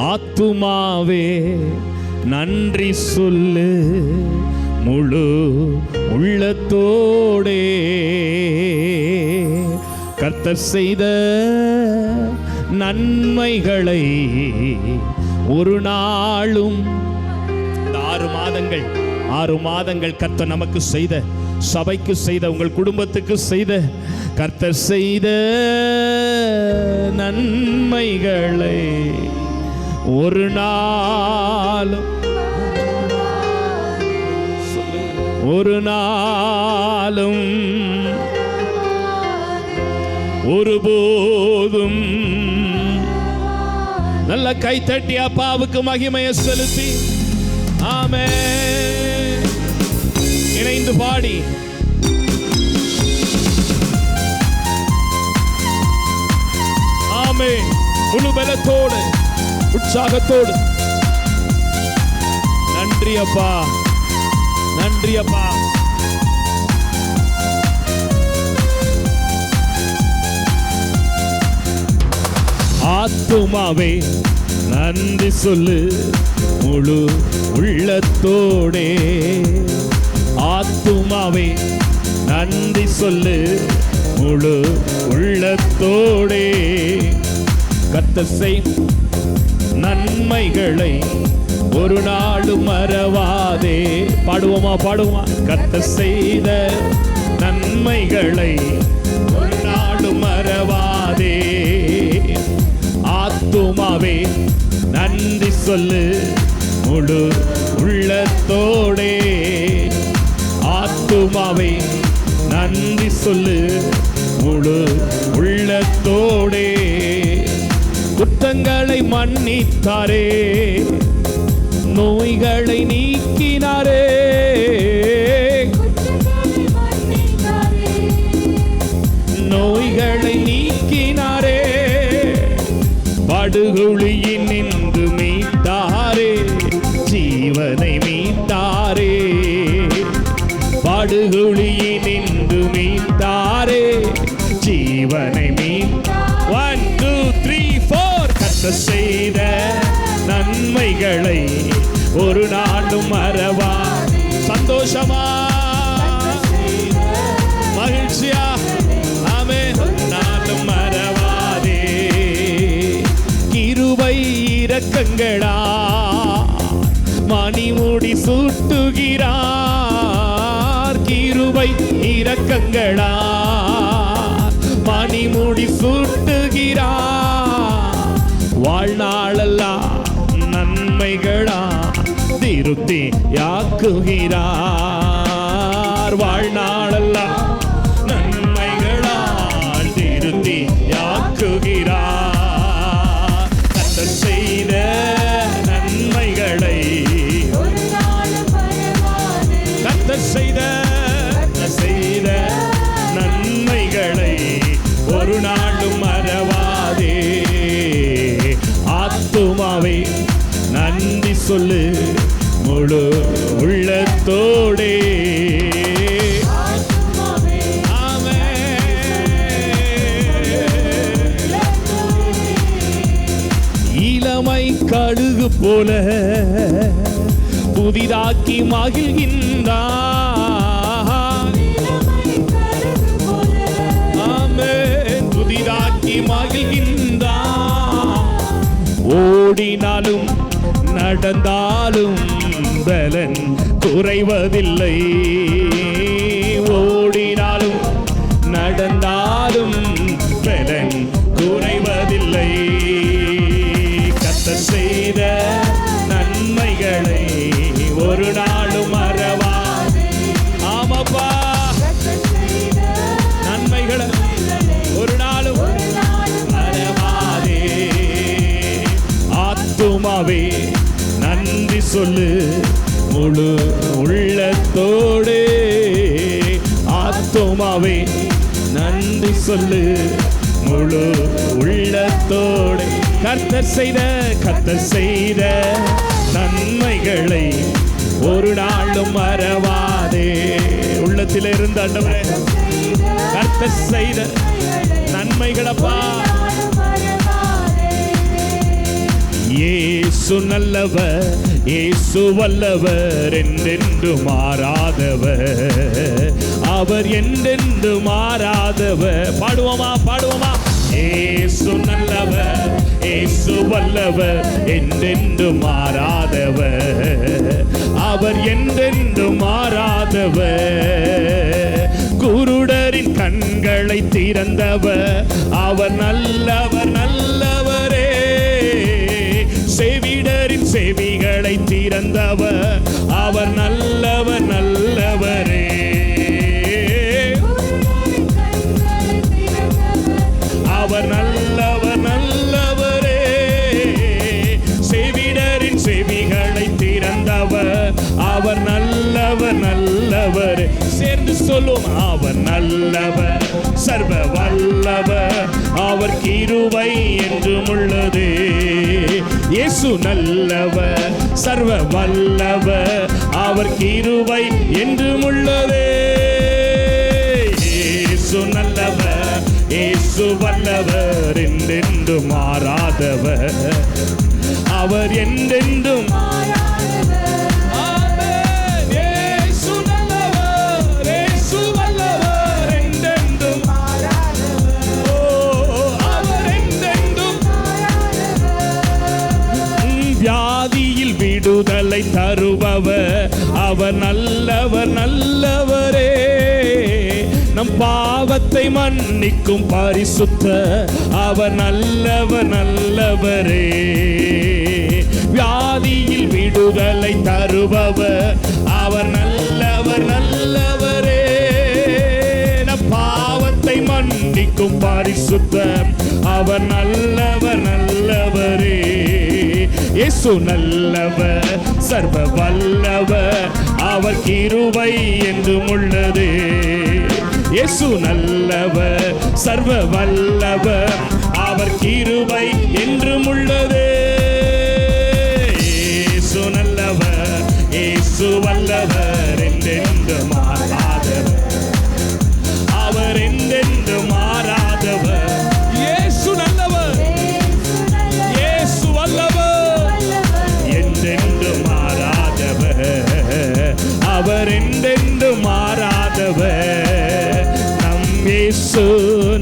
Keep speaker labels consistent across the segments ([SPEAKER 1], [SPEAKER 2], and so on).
[SPEAKER 1] ஆத்துமாவே நன்றி சொல்லு முழு உள்ளத்தோடே. கர்த்தர் செய்த நன்மைகளை ஒரு நாளும் ஆறு மாதங்கள் ஆறு மாதங்கள் கர்த்தர் நமக்கு செய்த சபைக்கு செய்த உங்கள் குடும்பத்துக்கு செய்த கர்த்தர் செய்த நன்மைகளை ஒரு நாளும் ஒரு நாளும் ஒருபோதும் நல்ல கைத்தட்டி அப்பாவுக்கு மகிமையை செலுத்தி. ஆமே. இணைந்து பாடி. ஆமே. முழு பலத்தோடு. உற்சாகத்தோடு. நன்றி அப்பா. நன்றி அப்பா. ஆத்துமாவே நன்றி சொல்லு முழு உள்ளத்தோடே. ஆத்துமாவே நன்றி சொல்லு முழு உள்ளத்தோடே. கத்த செய் நன்மைகளை ஒரு நாளும் மறவாதே. பாடுவோமா பாடுவோமா? கத்த செய்த நன்மைகளை ஒரு நாளும் மறவாதே. ஆத்துமாவே நன்றி சொல்லு முழு உள்ளத்தோடே. ஆத்துமாவே நன்றி சொல்லு முழு உள்ளத்தோடே. குற்றங்களை மன்னித்தாரே. நோய்களை நீக்கினாரே. நோய்களை நீக்கினாரே. படுகுழியின் ஃபோர் செய்த நன்மைகளை ஒரு நாளும் மறவா. சந்தோஷமா? மகிழ்ச்சியா? ஆமே நாளும் மறவாதே. கிருபை இரக்கங்களா? மணிமுடி சூட்டுகிறார். கிருபை இரக்கங்களா? மணிமுடி சூட்டுகிறார். திருப்தி யாக்குகிறார். வாழ்நாளெல்லாம் நன்மைகளால் திருப்தி யாக்குகிறார். கர்த்தர் செய்த முழு உள்ளத்தோடே. இளமை கழுகு போல புதிதாக்கி மகிழ்கின்றார் ஆமென். புதிதாக்கி மகிழ்கின்றார் ஓடினாலும் நடந்தாலும் பலன் குறைவதில்லை. ஓடினாலும் நடந்தாலும் பலன் குறைவதில்லை. கத்த செய்த நன்மைகளை ஒரு நாளும் மறவா ஆமாப்பா. நன்மைகளை ஒரு நாளும் மறவாதே. ஆத்துமாவே நன்றி சொல்லு. முழு உள்ளத்தோடே ஆத்துமாவே நன்றி சொல்லு. முழு உள்ளத்தோடு கர்த்தர் செய்த கர்த்தர் செய்த நன்மைகளை ஒரு நாளும் மறவாதே. உள்ளத்தில் இருந்த அண்டவரே கர்த்தர் செய்த நன்மைகளப்பா இயேசு நல்லவர் இயேசு வல்லவர் என்றென்று மாறாதவர். அவர் என்றென்று மாறாதவர். பாடுவோமா பாடுவோமா? இயேசு நல்லவர் இயேசு வல்லவர் என்றென்று மாறாதவர். அவர் என்றென்று மாறாதவர். குருடரின் கண்களை திறந்தவர். அவர் நல்லவர் நல்லவர். கர்த்தரின் செவிகளை திறந்தவர் அவர் நல்லவர் நல்லவரே. அவர் நல்லவர் நல்லவரே. செவிடரின் செவிகளை திறந்தவர் அவர் நல்லவர் நல்லவர். சேர்ந்து சொல்லும் அவர் நல்லவர் சர்வ வல்லவர் அவர் கிருவை என்றும் உள்ளது. இயேசு நல்லவர் சர்வ வல்லவர் அவர் கிருவை என்றும் உள்ளது. இயேசு நல்லவர் இயேசு வல்லவர் என்றென்று மாறாதவர். அவர் என்றென்றும் ஆமென். விடுதலை தருபவர். அவர் நல்லவர் நல்லவரே. நம் பாவத்தை மன்னிக்கும் பரிசுத்த அவர் நல்லவர் நல்லவரே. வியாதியில் விடுதலை தருபவர். அவர் நல்லவர் நல்லவரே. நம் பாவத்தை மன்னிக்கும் பரிசுத்த அவர் நல்லவர் நல்லவரே. இயேசு நல்லவர் சர்வ வல்லவர் அவர் கிருபை என்றும் உள்ளது. இயேசு நல்லவர் சர்வ வல்லவர் அவர் கிருபை என்றும் உள்ளது. அவர் என்றென்று மாறாதவர். நம் இயேசு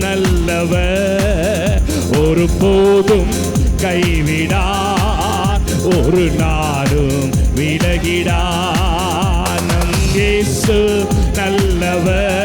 [SPEAKER 1] நல்லவர். ஒரு போதும் கைவிடார். ஒரு நாளும் விலகிடார். நம் இயேசு நல்லவர்.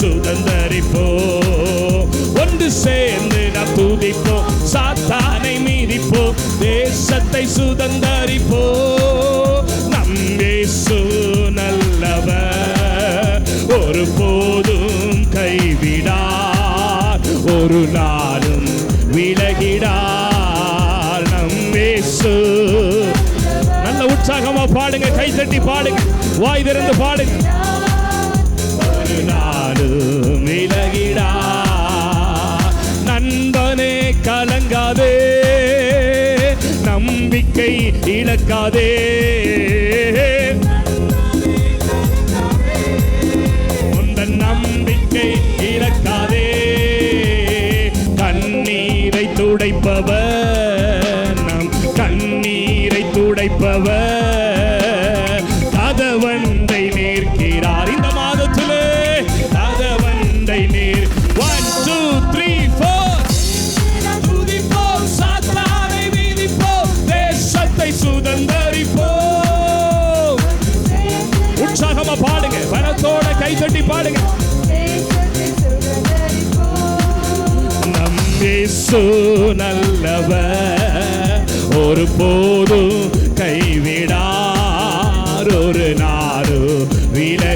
[SPEAKER 1] தேசத்தை சுதந்தரிப்போம் ஒன்று சேர்ந்து நாம் துதிப்போம் சாத்தானை மீதிப்போம் தேசத்தை சுதந்தரிப்போம் நம் இயேசு நல்லவர். ஒரு போதும் கைவிடார். ஒரு நாளும் விலகிடார். நம் இயேசு. நல்ல உற்சாகமா பாடுங்க. கை தட்டி பாடுங்க. வாய் திறந்து பாடுங்க. ஒரு விலகிடா. நண்பனே கலங்காதே. நம்பிக்கை இழக்காதே. பாடுங்க. நம் இயேசு ஒரு போதும் கைவிடார் ஒரு நாடு விலை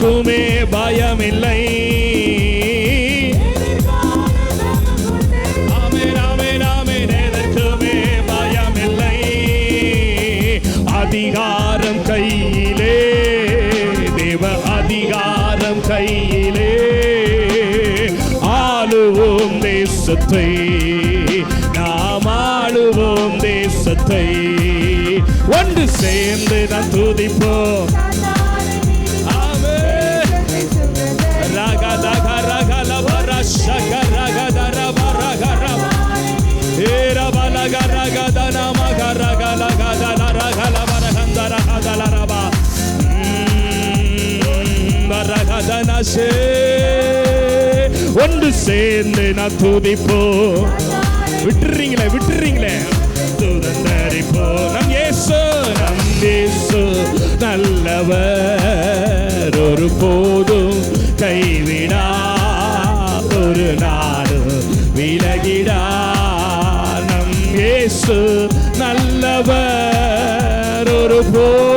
[SPEAKER 1] எதற்குமே பயமில்லை. அதிகாரம் கையிலே தேவ அதிகாரம் கையிலே ஆளுவோம் தேசத்தை நாம் ஆளுவோம் தேசத்தை. ஒன்று சேர்ந்து நான் துதிப்போம். பரகதனசே. ஒன்று சேர்ந்து நான் துதிப்போம். விட்டுறீங்களே விட்டுறீங்களே. துதந்தரிப்போ நம் ஏசு நம் ஏசு நல்லவர். ஒரு போதும் கைவிடா. ஒரு நாளும் விலகிடா. நம் ஏசு நல்லவர். ஒரு போதும்